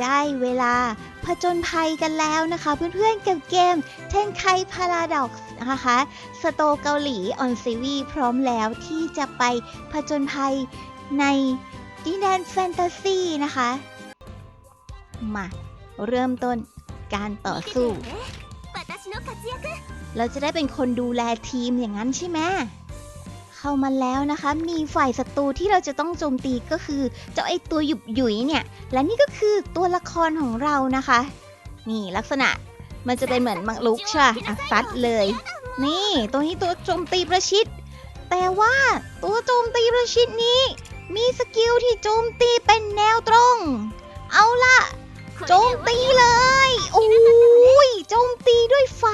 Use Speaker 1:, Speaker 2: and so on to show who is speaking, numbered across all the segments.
Speaker 1: ได้เวลาผจญภัยกันแล้วนะคะ เพื่อนๆกับเกมเทนไคพาราดอกนะคะสโตเกาหลีออนซีวีพร้อมแล้วที่จะไปผจญภัยในดินแดนแฟนตาซีนะคะ มาเริ่มต้นการต่อสู้ เราจะได้เป็นคนดูแลทีมอย่างนั้นใช่ไหม เข้ามาแล้วนะคะ มีฝ่ายศัตรูที่เราจะต้องโจมตีก็คือ เจ้าไอตัวหยุบหยุยเนี่ย และนี่ก็คือตัวละครของเรานะคะ นี่ลักษณะมันจะเป็นเหมือนมังลุกใช่ปะอะซัดเลย นี่ตัวนี้ตัวโจมตีประชิด แต่ว่าตัวโจมตีประชิดนี้ มีสกิลที่โจมตีเป็นแนวตรง เอาละโจมตีเลยโอ้ยโจมตีด้วยไฟ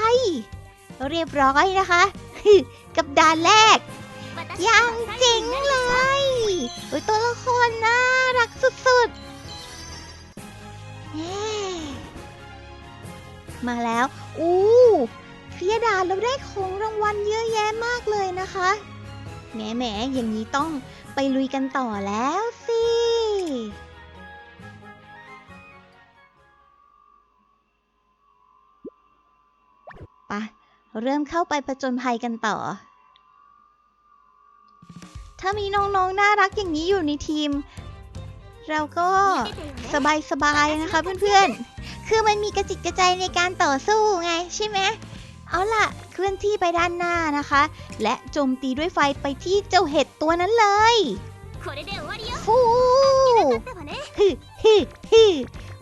Speaker 1: เรียบร้อยนะคะ กับด่านแรก ยังเจ๋งเลยโอ้ยตัวละครน่ารักสุดๆเย้มาแล้ว อู้เคลียดานแล้วได้ของรางวัลเยอะแยะมากเลยนะคะ แหมแหมอย่างนี้ต้องไปลุยกันต่อแล้วสิไปะเริ่มเข้าไปผจญภัยกันต่อ ถ้ามีน้องๆ น่ารักอย่างนี้อยู่ในทีม เราก็สบายๆนะคะเพื่อนๆ คือมันมีกระจิตกระใจในการต่อสู้ไงใช่ไหม เอาล่ะ เคลื่อนที่ไปด้านหน้านะคะ และโจมตีด้วยไฟไปที่เจ้าเห็ดตัวนั้นเลยฟูฮึฮึฮึ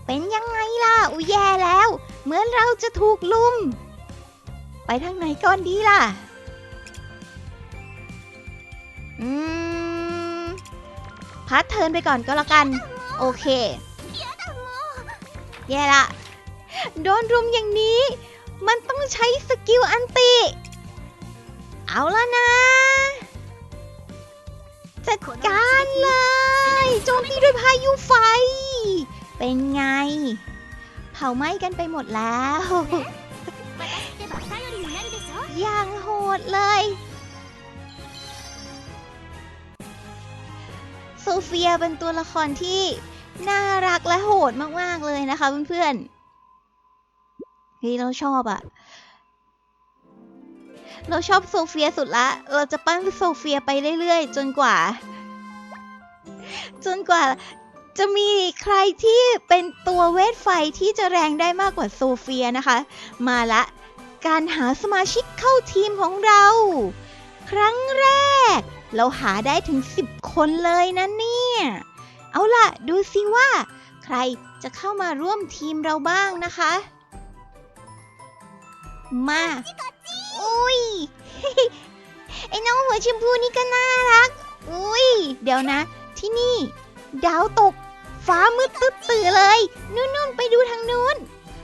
Speaker 1: เป็นยังไงล่ะ อุแย่แล้ว เหมือนเราจะถูกลุม ไปทางไหนก่อนดีล่ะ อืมพัดเทินไปก่อนก็แล้วกัน โอเค แย่ละ โดนรุมอย่างนี้ มันต้องใช้สกิลอันติ เอาละนะจัดการเลยโจมตีด้วยพายุไฟ เป็นไง เผาไหม้กันไปหมดแล้ว อย่างโหดเลย ซเฟียเป็นตัวละครที่น่ารักและโหดมาก ๆ เลยนะคะเพื่อนๆที่เราชอบอะเราชอบโซเฟียสุดละ เราจะปั้นโซเฟียไปเรื่อย ๆ จนกว่า จนกว่าจะมีใครที่เป็นตัวเวทไฟที่จะแรงได้มากกว่าโซเฟียนะคะ มาละ การหาสมาชิกเข้าทีมของเรา เราหาได้ถึง 10 คนเลยนะเนี่ย เอาล่ะ ดูสิว่า ใครจะเข้ามาร่วมทีมเราบ้างนะคะ มาอุ้ยไอ้น้องหัวชมพูนี่ก็น่ารัก อุ้ย เดี๋ยวนะ ที่นี่ ดาวตก ฟ้ามืดตึ๊บตื่อเลย นู่นๆ ไปดูทางนู้น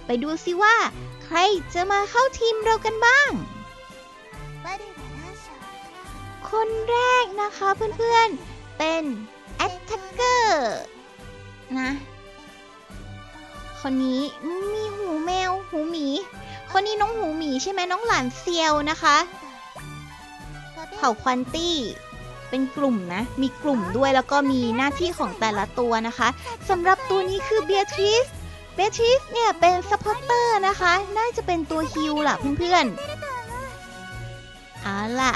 Speaker 1: ไปดูสิว่า ใครจะมาเข้าทีมเรากันบ้าง คนแรกนะคะเพื่อนๆ เป็น Attacker นะ คนนี้มีหูแมวหูหมี คนนี้น้องหูหมีใช่ไหมน้องหลานเซียวนะคะเผ่าควันตี้เป็นกลุ่มนะ มีกลุ่มด้วยแล้วก็มีหน้าที่ของแต่ละตัวนะคะสำหรับตัวนี้คือเบียทริสเบียทริสเนี่ยเป็นซัพพอร์เตอร์นะคะ น่าจะเป็นตัวฮิลล่ะเพื่อนๆ เอาล่ะ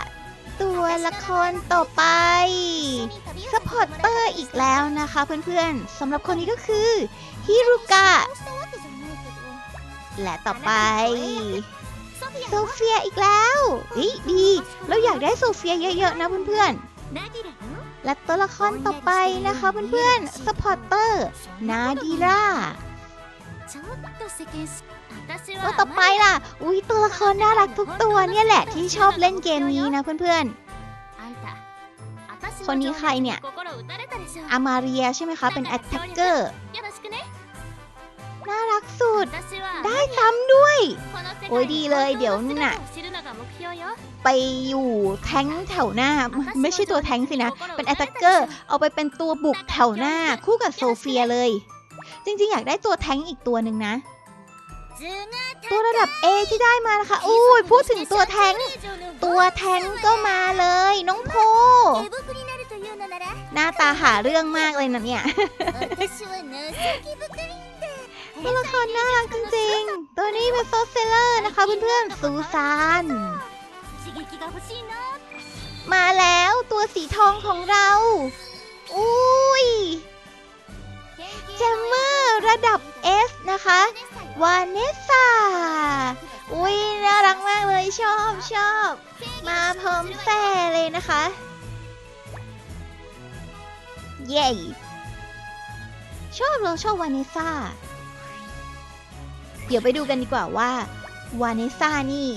Speaker 1: ตัวละครต่อไปสปอร์ตเตอร์อีกแล้วนะคะเพื่อนๆสำหรับคนนี้ก็คือฮิรุกะและต่อไปโซเฟียอีกแล้วอีดี เราอยากได้โซเฟียเยอะๆนะเพื่อนๆ และตัวละครต่อไปนะคะเพื่อนๆสปอร์ตเตอร์นาดีรา ตัวต่อไปล่ะ อุ้ยตัวละครน่ารักทุกตัวเนี่ยแหละที่ชอบเล่นเกมนี้นะเพื่อน
Speaker 2: ๆ
Speaker 1: คนนี้ใครเนี่ย อามาเรียใช่ไหมคะ เป็นแอตแทกเกอร์ น่ารักสุด ได้ซ้ำด้วย โอ้ยดีเลย เดี๋ยวน่ะ ไปอยู่แทงแถวหน้า ไม่ใช่ตัวแทงสินะ เป็นแอตแทกเกอร์ เอาไปเป็นตัวบุกแถวหน้าคู่กับโซเฟียเลย จริงๆ อยากได้ตัวแทงอีกตัวหนึ่งนะ ตัวระดับ A ที่ได้มานะคะอุ้ยพูดถึงตัวแทง ตัวแทงก็มาเลย น้องโพหน้าตาหาเรื่องมากเลยนะเนี่ยตัวละครน่ารักจริงๆ ตัวนี้เป็นโซเซเลอร์นะคะเพื่อนๆ ซูซาน มาแล้วตัวสีทองของเรา อุ้ยเจมเมอ ระดับ S นะคะวาเนสาอุ้ยน่ารักมากเลยชอบชอบ มาพร้อมแซ่เลยนะคะ เย้ชอบเราชอบวาเนสาเดี๋ยวไปดูกันดีกว่าว่าวาเนสานี่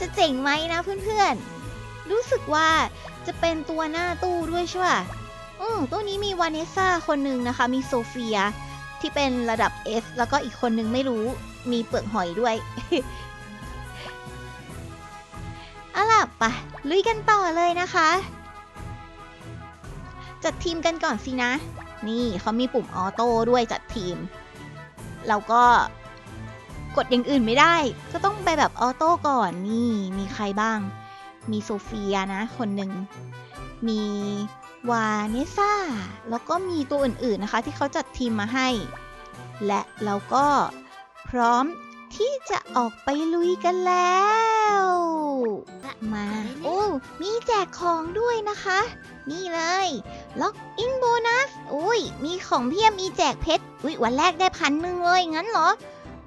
Speaker 1: จะเจ๋งไหมนะเพื่อนๆ รู้สึกว่าจะเป็นตัวหน้าตู้ด้วยใช่ป่ะอืมตู้นี้มีวาเนสาคนหนึ่งนะคะ มีโซเฟีย ที่เป็นระดับ S แล้วก็อีกคนนึงไม่รู้มีเปลือกหอยด้วย เอาล่ะไปะลุยกันต่อเลยนะคะ จัดทีมกันก่อนสินะ นี่เขามีปุ่มออโต้ด้วยจัดทีม เราก็กดอย่างอื่นไม่ได้ ก็ต้องไปแบบออโต้ก่อนนี่มีใครบ้าง มีโซเฟียนะ คนหนึ่งมี วาเนซ่าแล้วก็มีตัวอื่นๆนะคะที่เขาจัดทีมมาให้ และเราก็พร้อมที่จะออกไปลุยกันแล้ว มา โอ้ มีแจกของด้วยนะคะ นี่เลย ล็อกอินโบนัส อุ้ย มีของเพียบมีแจกเพชร อุ้ย วันแรกได้พันหนึ่งเลย งั้นเหรอ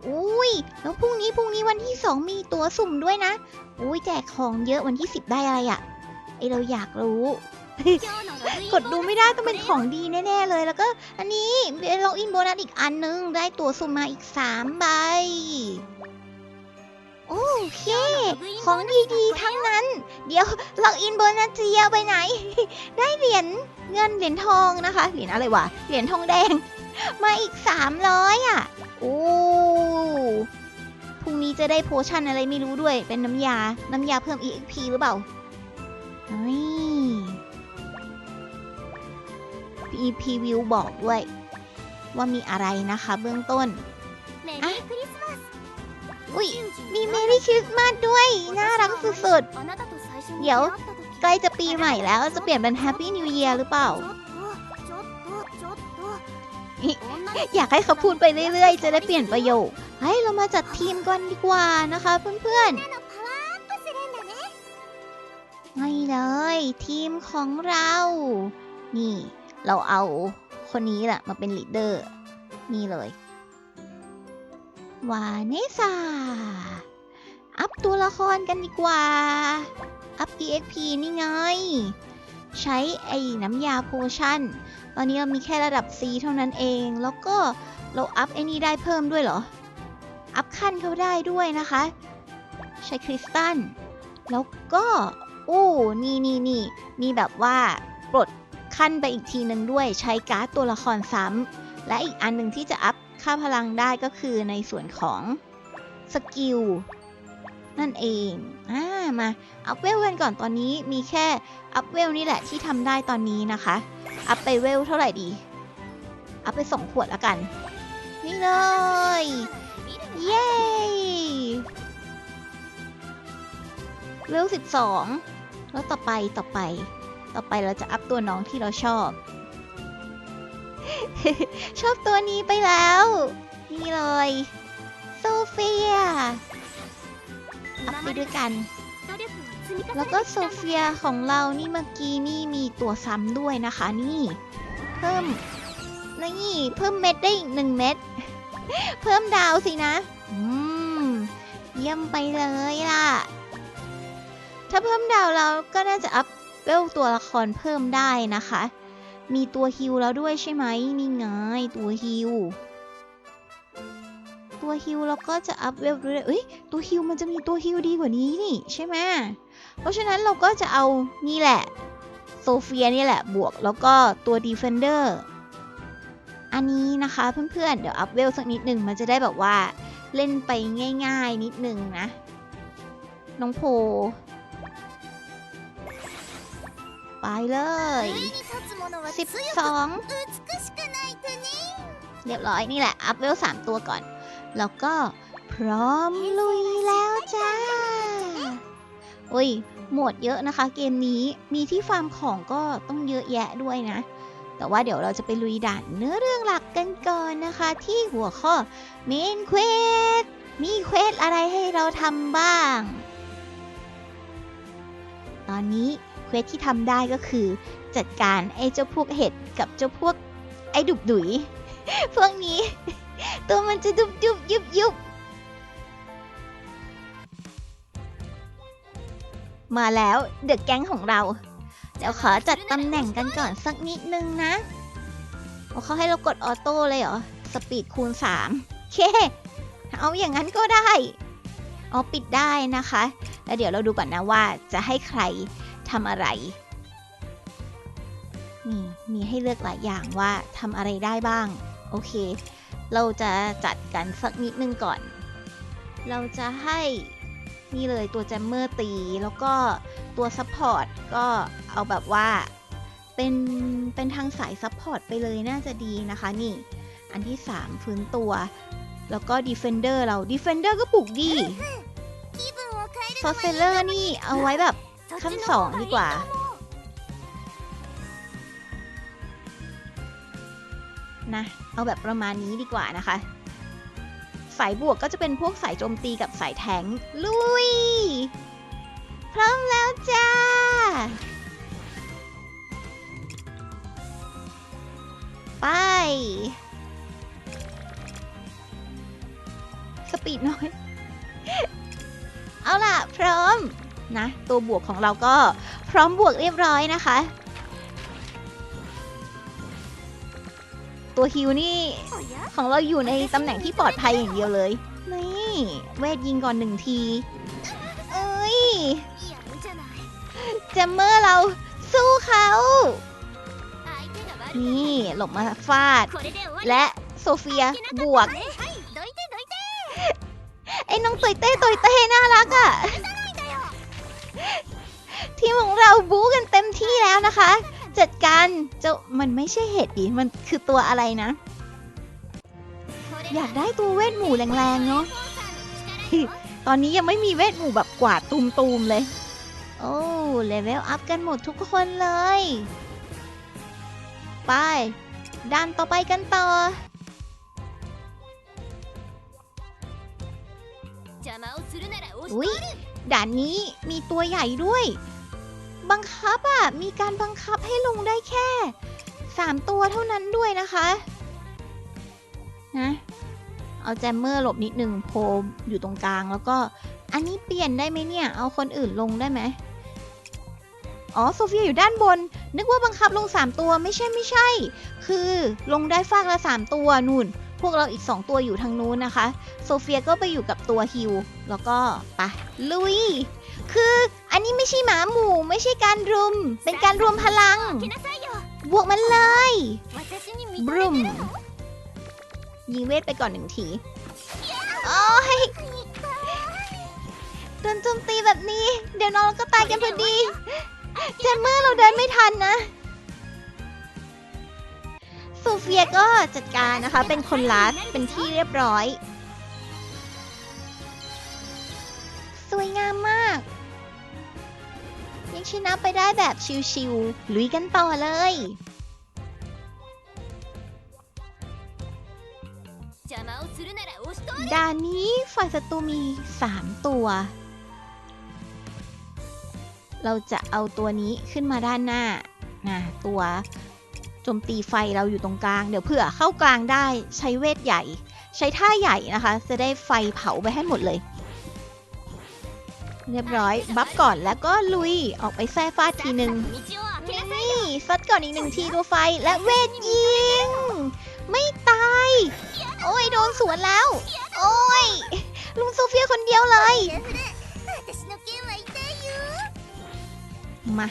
Speaker 1: อุ้ย แล้วพรุ่งนี้พรุ่งนี้วันที่สองมีตั๋วสุ่มด้วยนะ อุ้ย แจกของเยอะวันที่สิบได้อะไรอะ่ะไอเราอยากรู้ กดดูไม่ได้ต้องเป็นของดีแน่ ๆ เลย แล้วก็ อันนี้เป็นล็อกอินโบนัสอีกอันนึง ได้ตั๋วสุ่มมาอีก3ใบ โอเค ของดีๆ ทั้งนั้น เดี๋ยวล็อกอินโบนัสจะยาวไปไหน ได้เหรียญเงินเหรียญทองนะคะ เหรียญอะไรวะ เหรียญทองแดง มาอีก 300 อะ โอ้พรุ่งนี้จะได้โพชั่นอะไรไม่รู้ด้วย เป็นน้ำยา น้ำยาเพิ่ม EXP หรือเปล่าเฮ้ย EP วิวบอกด้วย ว่ามีอะไรนะคะเบื้องต้น
Speaker 2: อะ
Speaker 1: อุ้ยมีเมรี่คริสต์มาสด้วย น่ารักสุด
Speaker 2: ๆ
Speaker 1: เดี๋ยวใกล้จะปีใหม่แล้วจะเปลี่ยนเป็น Happy New Year หรือเปล่า อยากให้เขาพูดไปเรื่อยๆ จะได้เปลี่ยนประโยค เฮ้ย เรามาจัดทีมกันดีกว่านะคะเพื่อนๆไม่เลย ทีมของเรา นี่ เราเอาคนนี้แหละมาเป็นลีดเดอร์ นี่เลยวาเนซาอัพตัวละครกันดีกว่า อัพ EXP นี่ไง ใช้ไอ้น้ำยาโพชั่น ตอนนี้เรามีแค่ระดับ C เท่านั้นเอง แล้วก็เราอัพไอ้นี่ได้เพิ่มด้วยเหรอ อัพขั้นเขาได้ด้วยนะคะ ใช้คริสตัล แล้วก็โอ้นี่นี่นี่มีแบบว่าปลด ขั้นไปอีกทีหนึ่งด้วยใช้การ์ดตัวละครซ้ำ และอีกอันหนึ่งที่จะอัพค่าพลังได้ก็คือในส่วนของสกิลนั่นเองอ่ามาอัพเวลกันก่อนตอนนี้มีแค่อัพเวลนี่แหละที่ทำได้ตอนนี้นะคะ อัพไปเวลเท่าไหร่ดี อัพไปสองขวดแล้วกัน นี่เลย เย้เวลสิบสองแล้วต่อไปต่อไป ต่อไปเราจะอัพตัวน้องที่เราชอบ ชอบตัวนี้ไปแล้ว นี่เลยโซเฟีย อัพไปด้วยกัน แล้วก็โซเฟียของเรานี่เมื่อกี้นี่มีตัวซ้ำด้วยนะคะนี่ เพิ่มนี่เพิ่มเม็ดได้อีกหนึ่งเม็ด เพิ่มดาวสินะอืมเยี่ยมไปเลยล่ะ ถ้าเพิ่มดาวเราก็น่าจะอัพ วลตัวละครเพิ่มได้นะคะ มีตัวฮิลแล้วด้วยใช่ไหมนี่ไงตัวฮิลตัวฮิลเราก็จะอัพเวลด้วยเอ้ยตัวฮิลมันจะมีตัวฮิลดีกว่านี้นี่ใช่ไหมเพราะฉะนั้นเราก็จะเอานี่แหละโซเฟียนี่แหละบวกแล้วก็ตัว Defender อันนี้นะคะเพื่อนๆ เดี๋ยวอัพเวลสักนิดหนึ่งมันจะได้แบบว่าเล่นไปง่ายๆนิดนึงนะ น้องโพ ไปเลย 12 เรียบร้อยนี่แหละ อัพเวล 3 ตัวก่อน แล้วก็พร้อมลุยแล้วจ้าโอ้ยหมดเยอะนะคะ เกมนี้มีที่ฟาร์มของก็ต้องเยอะแยะด้วยนะ แต่ว่าเดี๋ยวเราจะไปลุยด่านเนื้อเรื่องหลักกันก่อนนะคะ ที่หัวข้อเมนเควส์มีเควสอะไรให้เราทำบ้าง ตอนนี้ เควสที่ทำได้ก็คือ จัดการไอ้เจ้าพวกเห็ดกับเจ้าพวกไอ้ดุบดุยพวกนี้ ตัวมันจะดุบดุบยุบยุบมาแล้วเดอะแก๊งของเรา เดี๋ยวขอจัดตำแหน่งกันก่อนสักนิดนึงนะโอ้เขาให้เรากดออโต้เลยเหรอ สปีดคูณ 3 เค เอาอย่างนั้นก็ได้ เอ๋อปิดได้นะคะ แล้วเดี๋ยวเราดูก่อนนะว่าจะให้ใคร ทำอะไร นี่มีให้เลือกหลายอย่างว่าทำอะไรได้บ้าง โอเค เราจะจัดกันสักนิดนึงก่อน เราจะให้นี่เลยตัวแจมเมอร์ตี แล้วก็ตัวซัพพอร์ตก็เอาแบบว่าเป็นเป็นทางสายซัพพอร์ตไปเลยน่าจะดีนะคะนี่ อันที่ 3 ฟื้นตัว แล้วก็ดีเฟนเดอร์เราดีเฟนเด
Speaker 2: อร์ก็ปลู
Speaker 1: กดีซอสเซเลอร์นี่เอาไว้แบบ ขั้นสองดีกว่า นะ เอาแบบประมาณนี้ดีกว่านะคะ สายบวกก็จะเป็นพวกสายโจมตีกับสายแทงลุย พร้อมแล้วจ้า ไป สปีดน้อย เอาล่ะ พร้อม นะ ตัวบวกของเราก็พร้อมบวกเรียบร้อยนะคะ ตัวฮิวนี่ของเราอยู่ในตำแหน่งที่ปลอดภัยอย่างเดียวเลย นี่เวทยิงก่อนหนึ่งที เอ้ยเจมเมอร์เราสู้เขานี่หลบมาฟาด และโซเฟียบวก ไอ้น้องตุยเต้ตุยเต้น่ารักอะ ทีมของเราบู๊กันเต็มที่แล้วนะคะ จัดการจะมันไม่ใช่เห็ดดิมันคือตัวอะไรนะ อยากได้ตัวเวทหมู่แรงๆเนาะตอนนี้ยังไม่มีเวทหมู่แบบกวาดตูมๆเลย โอ้เลเวลอัพกันหมดทุกคนเลย ไปด้านต่อไปกันต่ออุ้ด่านนี้มีตัวใหญ่ด้วย บังคับอะ มีการบังคับให้ลงได้แค่ 3 ตัวเท่านั้นด้วยนะคะนะเอาแจมเมอร์หลบนิดหนึ่งโพลอยู่ตรงกลางแล้วก็ อันนี้เปลี่ยนได้ไหมเนี่ย เอาคนอื่นลงได้ไหมอ๋อโซเฟียอยู่ด้านบน นึกว่าบังคับลง 3 ตัวไม่ใช่ไม่ใช่ คือลงได้ฟากละ 3 ตัวนู่น พวกเราอีก 2 ตัวอยู่ทางนู้นนะคะ โซเฟียก็ไปอยู่กับตัวฮิวแล้วก็ไปลุย คืออันนี้ไม่ใช่หมาหมู่ไม่ใช่การรุม เป็นการรวมพลัง บวกมันเลยบรุมยิงเวทไปก่อนหนึ่งที โอ้ยโดนจมตีแบบนี้ เดี๋ยวน้องก็ตายกันพอดีจะเมื่อเราเดินไม่ทันนะซูเฟียก็จัดการนะคะ เป็นคนลัดเป็นที่เรียบร้อย นิชินะไปได้แบบชิวๆลุยกันต่อเลยด่านนี้ฝ่ายศัตรูมี 3 ตัว เราจะเอาตัวนี้ขึ้นมาด้านหน้านะตัวโจมตีไฟเราอยู่ตรงกลาง เดี๋ยวเผื่อเข้ากลางได้ใช้เวทใหญ่ ใช้ท่าใหญ่นะคะ จะได้ไฟเผาไปให้หมดเลย เรียบร้อย บัฟก่อนแล้วก็ลุยออกไปแซ่ฟาดทีหนึ่งนี่ซัดก่อนอีกหนึ่งทีตัวไฟและเวทยิง ไม่ตาย โอ้ยโดนสวนแล้ว โอ้ยลุงโซเฟียคนเดียวเลย มา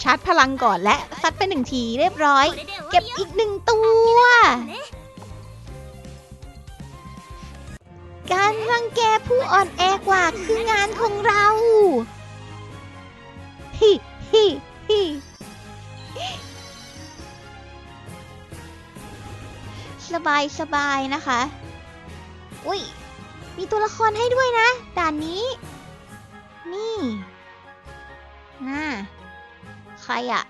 Speaker 1: ชาร์จพลังก่อนและซัดไปหนึ่งทีเรียบร้อย เก็บอีกหนึ่งตัว การรังแกผู้อ่อนแอกว่าคืองานของเราฮิฮิฮิสบายสบายนะคะ อุ้ย มีตัวละครให้ด้วยนะ ด่านนี้ นี่อ่าใครอะ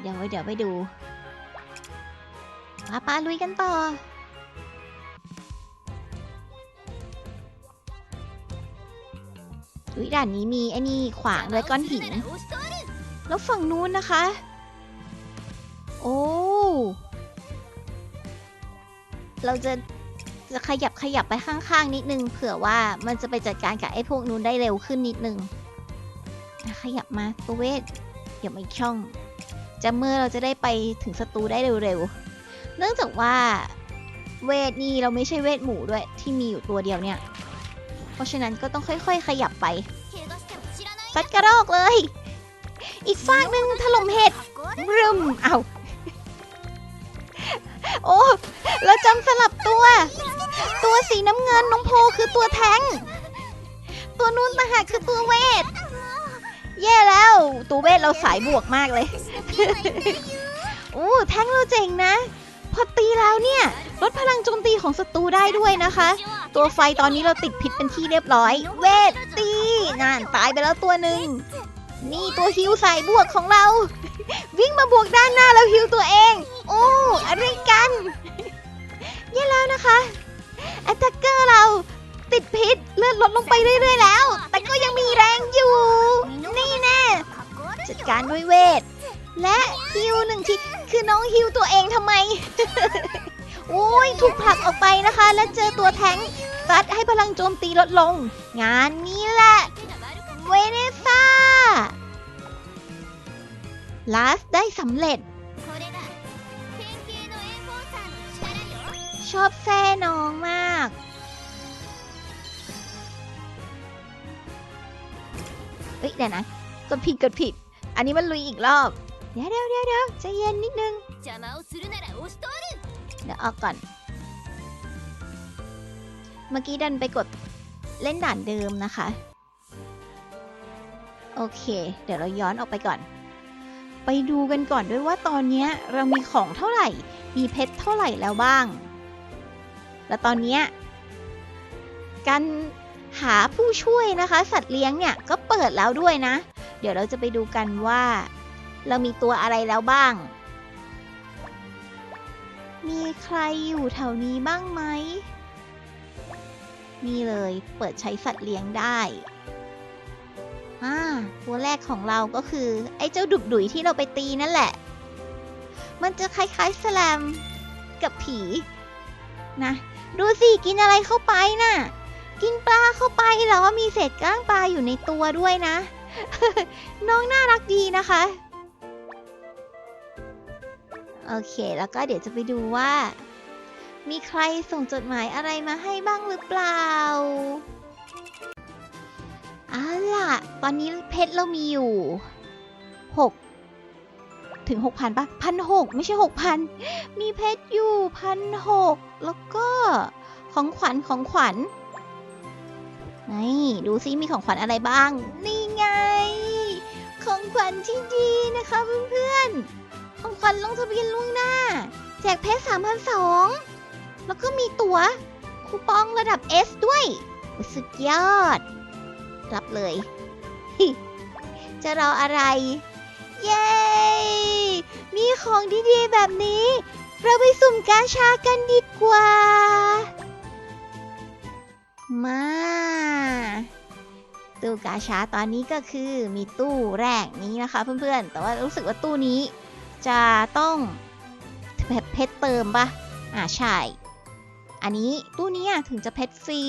Speaker 1: เดี๋ยวเดี๋ยวไปดูป้าป้าลุยกันต่อ อุ้ยด่านนี้มีไอ้นี่ขวางด้วยก้อนหิน แล้วฝั่งนู้นนะคะ โอ้ เราจะจะขยับขยับไปข้างๆนิดนึง เผื่อว่ามันจะไปจัดการกับไอ้พวกนู้นได้เร็วขึ้นนิดนึง ขยับมาตัวเวทอดี๋ยวมาอีช่องจะเมื่อเราจะได้ไปถึงศัตรูได้เร็วๆ เนื่องจากว่าเวทนี่เราไม่ใช่เวทหมูด้วยที่มีอยู่ตัวเดียวเนี่ย เพราะฉะนั้นก็ต้องค่อย ๆ ขยับไปซัดกระรอกเลย อีกฟากหนึ่งถล่มเห็ดรึมเอาโอ้แล้วจำสลับตัว ตัวสีน้ำเงินน้องโพคือตัวแทง ตัวนู้นตะหากคือตัวเวทเย่แล้ว ตัวเวทเราสายบวกมากเลย โอ้แทงเราเจ๋งนะ พอตีแล้วเนี่ย ลดพลังโจมตีของศัตรูได้ด้วยนะคะ ตัวไฟตอนนี้เราติดพิษเป็นที่เรียบร้อย เวทตีนั่นตายไปแล้วตัวหนึ่งนี่ตัวฮิวใส่บวกของเรา วิ่งมาบวกด้านหน้าเราฮิวตัวเอง โอ้อะไรกันแย่แล้วนะคะแอตแทกเกอร์เราติดพิษเลือดลดลงไปเรื่อยๆแล้ว แต่ก็ยังมีแรงอยู่ นี่แน่จัดการด้วยเวท และฮิวหนึ่งทีคือน้องฮิวตัวเองทำไม อุ้ยถูกผลักออกไปนะคะ และเจอตัวแทงฟัดให้พลังโจมตีลดลง งานนี้แหละเวเนซ่าลาสได้สำเร็จ ชอบแซ่น้องมาก เฮ้ยเดี๋ยวนะกดผิดกดผิด อันนี้มันลุยอีกรอบ เดี๋ยวเดี๋ยวเดี๋ยวใจเย็นนิดนึง เดี๋ยวออกก่อน เมื่อกี้ดันไปกดเล่นด่านเดิมนะคะ โอเค เดี๋ยวเราย้อนออกไปก่อน ไปดูกันก่อนด้วยว่าตอนนี้เรามีของเท่าไหร่ มีเพชรเท่าไหร่แล้วบ้าง แล้วตอนนี้การหาผู้ช่วยนะคะ สัตว์เลี้ยงเนี่ยก็เปิดแล้วด้วยนะ เดี๋ยวเราจะไปดูกันว่า เรามีตัวอะไรแล้วบ้าง มีใครอยู่แถวนี้บ้างไหม นี่เลยเปิดใช้สัตว์เลี้ยงได้อ่าตัวแรกของเราก็คือ ไอ้เจ้าดุกดุยที่เราไปตีนั่นแหละ มันจะคล้ายๆสแลมกับผี นะ ดูสิ กินอะไรเข้าไปน่ะ กินปลาเข้าไปแล้วมีเศษก้างปลาอยู่ในตัวด้วยนะ น้องน่ารักดีนะคะ โอเค แล้วก็เดี๋ยวจะไปดูว่า มีใครส่งจดหมายอะไรมาให้บ้างหรือเปล่าเอาล่ะ ตอนนี้เพชรเรามีอยู่ 6 ถึง 6,000ปะพันหกไม่ใช่ 6,000 มีเพชรอยู่พันหกแล้วก็ของขวัญของขวัญนี่ดูซิมีของขวัญอะไรบ้าง นี่ไง ของขวัญที่ดีนะคะเพื่อนๆ ของขวัญลงทะเบียนล่วงหน้า แจกเพชร3,200แล้วก็มีตั๋วคูปองระดับ S ด้วยสุดยอด รับเลย จะรออะไร เย้ มีของดีๆแบบนี้ เราไปสุ่มกาชากันดีกว่า มาตู้กาชาตอนนี้ก็คือมีตู้แรกนี้นะคะเพื่อนๆ แต่ว่ารู้สึกว่าตู้นี้ จะต้องเพชรเติมปะอ่าใช่ อันนี้ตู้นี้อะถึงจะเพชรฟรี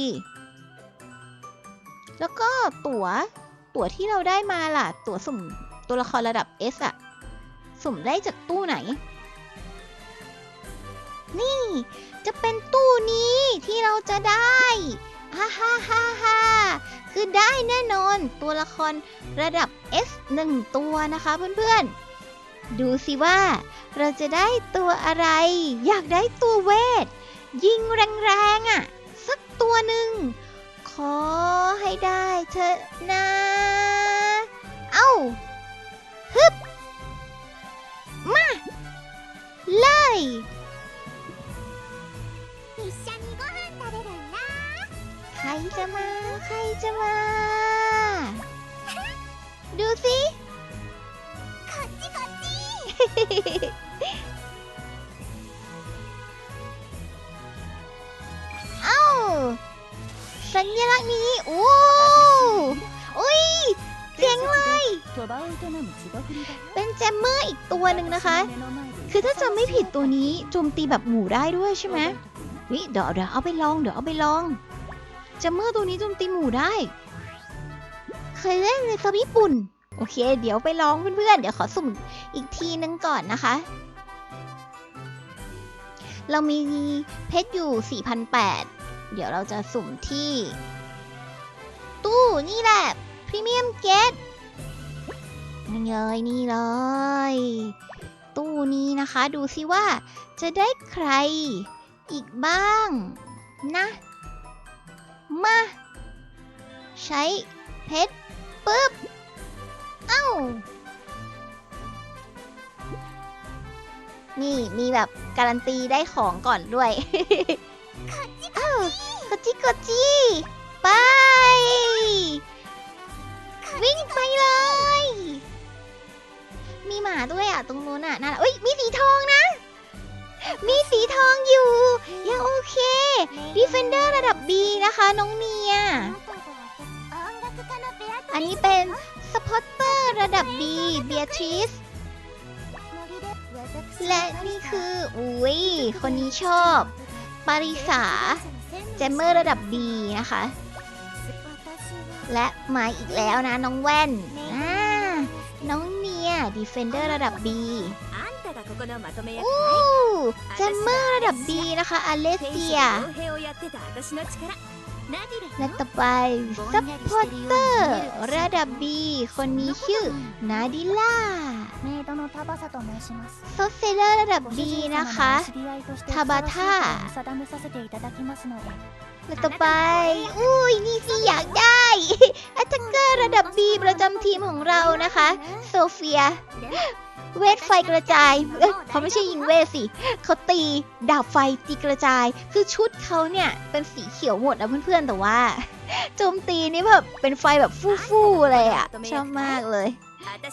Speaker 1: แล้วก็ตั๋ว ตั๋วที่เราได้มาล่ะ ตั๋วสุ่มตัวละครระดับ S อะสุ่มได้จากตู้ไหน นี่จะเป็นตู้นี้ที่เราจะได้ฮ่าฮ่าฮ่าฮ่าคือได้แน่นอนตัวละครระดับ S 1ตัวนะคะเพื่อนๆ ดูสิว่า เราจะได้ตัวอะไร อยากได้ตัวเวท ยิงแรงๆอะ่ะ สักตัวหนึ่ง ขอให้ได้เถอะนะ เอา้าฮึบ มา เลยใครจะมา ใครจะมา เอ้า สัญลักษณ์นี้โอ้อ้ย เจ๋งเลย เป็นแจมเมอร์อีกตัวหนึ่งนะคะ คือถ้าจำไม่ผิดตัวนี้โจมตีแบบหมู่ได้ด้วยใช่ไหมนี่เดี๋ยวเดี๋ยวเอาไปลองเดี๋ยวเอาไปลองแจมเมอร์ตัวนี้โจมตีหมู่ได้ เคยเล่นในซับญี่ปุ่น เค เดี๋ยวไปลองเพื่อนๆ เดี๋ยวขอสุ่มอีกทีนึงก่อนนะคะ เรามีเพชรอยู่4,800เดี๋ยวเราจะสุ่มที่ ตู้นี่แหละพรีเมียมเกตนี่เลยนี่เลย ตู้นี้นะคะ ดูซิว่าจะได้ใครอีกบ้าง นะ มา ใช้เพชรปึ๊บ เอ้า นี่มีแบบการันตีได้ของก่อนด้วยอ้ากดจิกดจิไป วิ่งไปเลย มีหมาด้วยอะ ตรงนู้นอะน่ารักเอ้ย มีสีทองนะ มีสีทองอยู่ ยังโอเค ดีเฟนเดอร์ระดับ B นะคะ น้องเนีย อันนี้เป็นสปอต ระดับ B เบี
Speaker 2: ยทิส
Speaker 1: และนี่คือ อุ้ยคนนี้ชอบ ปาริสาเจมเมอร์ระดับ B นะคะ และมาอีกแล้วนะน้องแว่นน้องเนียดีเฟ
Speaker 3: นเดอร์ระดับ B
Speaker 1: อู้เจมเมอร์ระดับ B นะคะอเลเซีย และต่อไปซัพพอร์เตอร์ระดับบีคนนี้ชื่อนาดิล่า
Speaker 2: ซ
Speaker 1: อสเซเลอร์ระดับบีนะคะ
Speaker 2: ทาบาท่า
Speaker 1: และต่อไป อุ้ยนี่สิอยากได้อัตเกอร์ระดับบีประจำทีมของเรานะคะ โซเฟีย เวทไฟกระจายเขาไม่ใช่ยิงเวทสิเขาตีดับไฟตีกระจาย คือชุดเขาเนี่ยเป็นสีเขียวหมดแล้วเพื่อนๆแต่ว่าโจมตีนี่แบบเป็นไฟแบบฟู่ๆะไรอะชอบมากเลย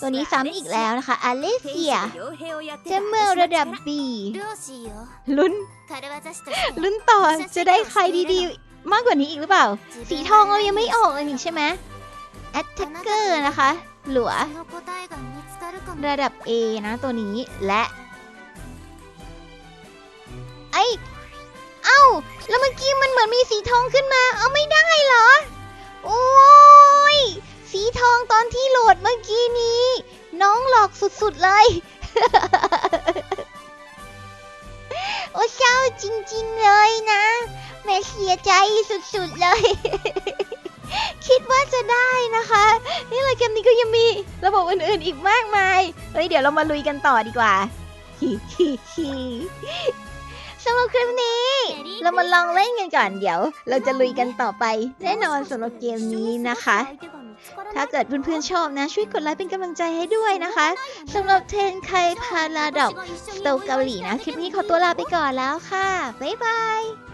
Speaker 1: ตัวนี้ซ้ำอีกแล้วนะคะอเลเซียจะเมื่อระดับ
Speaker 2: บี
Speaker 1: ลุ้นลุ้นต่อจะได้ใครดีๆ มากกว่านี้อีกหรือเปล่า สีทองเรายังไม่ออกเลยนี่ใช่ไหมแอตแทก
Speaker 2: เกอร์นะคะ หลัว
Speaker 1: ระดับ A นะตัวนี้และไอเอ้า แล้วเมื่อกี้มันเหมือนมีสีทองขึ้นมา เอาไม่ได้เหรอ โอ้ย สีทองตอนที่โหลดเมื่อกี้นี้ น้องหลอกสุดๆเลย โอ้เศร้าจริงๆเลยนะ แม่เสียใจสุดๆเลย คิดว่าจะได้นะคะ นี่เลยเกมนี้ก็ยังมีระบบอื่นๆอีกมากมายเฮ้ยเดี๋ยวเรามาลุยกันต่อดีกว่าสำหรับคลิปนี้ เรามาลองเล่นกันก่อนเดี๋ยว เราจะลุยกันต่อไป แน่นอนสำหรับเกมนี้นะคะ ถ้าเกิดเพื่อนๆชอบนะ ช่วยกดไลค์เป็นกำลังใจให้ด้วยนะคะสำหรับเทนไคพาราดอกสโตเกาหลีนะ คลิปนี้ขอตัวลาไปก่อนแล้วค่ะ บ๊ายบาย